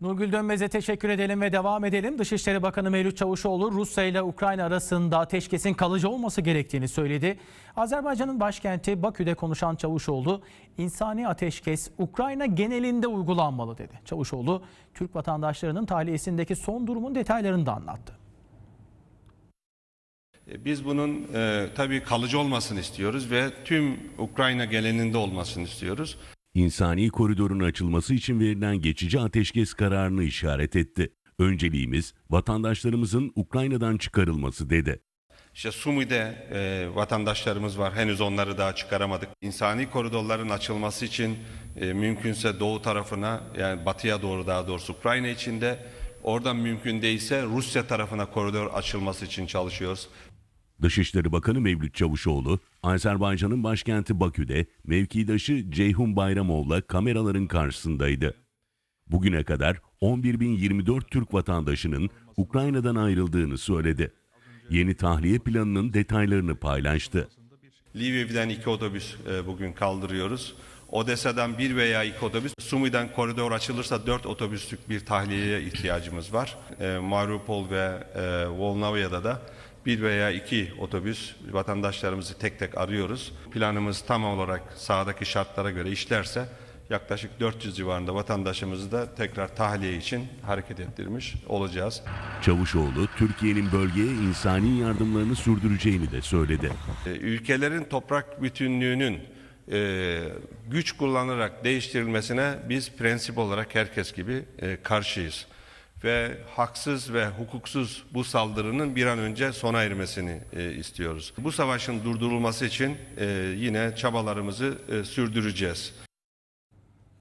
Nurgül Dönmez'e teşekkür edelim ve devam edelim. Dışişleri Bakanı Mevlüt Çavuşoğlu Rusya ile Ukrayna arasında ateşkesin kalıcı olması gerektiğini söyledi. Azerbaycan'ın başkenti Bakü'de konuşan Çavuşoğlu, insani ateşkes Ukrayna genelinde uygulanmalı dedi. Çavuşoğlu, Türk vatandaşlarının tahliyesindeki son durumun detaylarını da anlattı. E, Biz bunun e, tabii kalıcı olmasını istiyoruz ve tüm Ukrayna geleninde olmasını istiyoruz. İnsani koridorun açılması için verilen geçici ateşkes kararını işaret etti. Önceliğimiz vatandaşlarımızın Ukrayna'dan çıkarılması dedi. İşte Sumi'de e, vatandaşlarımız var. Henüz onları daha çıkaramadık. İnsani koridorların açılması için e, mümkünse doğu tarafına yani batıya doğru daha doğrusu Ukrayna içinde oradan mümkün değilse Rusya tarafına koridor açılması için çalışıyoruz. Dışişleri Bakanı Mevlüt Çavuşoğlu, Azerbaycan'ın başkenti Bakü'de mevkidaşı Ceyhun Bayramov'la kameraların karşısındaydı. Bugüne kadar 11.024 Türk vatandaşının Ukrayna'dan ayrıldığını söyledi. Yeni tahliye planının detaylarını paylaştı. Lviv'den iki otobüs e, bugün kaldırıyoruz. Odessa'dan bir veya iki otobüs, Sumi'den koridor açılırsa dört otobüslük bir tahliyeye ihtiyacımız var. E, Mariupol ve e, Volnovya'da da bir veya iki otobüs vatandaşlarımızı tek tek arıyoruz. Planımız tam olarak sahadaki şartlara göre işlerse yaklaşık 400 civarında vatandaşımızı da tekrar tahliye için hareket ettirmiş olacağız. Çavuşoğlu, Türkiye'nin bölgeye insani yardımlarını sürdüreceğini de söyledi. E, ülkelerin toprak bütünlüğünün e, güç kullanarak değiştirilmesine biz prensip olarak herkes gibi e, karşıyız. Ve haksız ve hukuksuz bu saldırının bir an önce sona ermesini e, istiyoruz. Bu savaşın durdurulması için e, yine çabalarımızı e, sürdüreceğiz.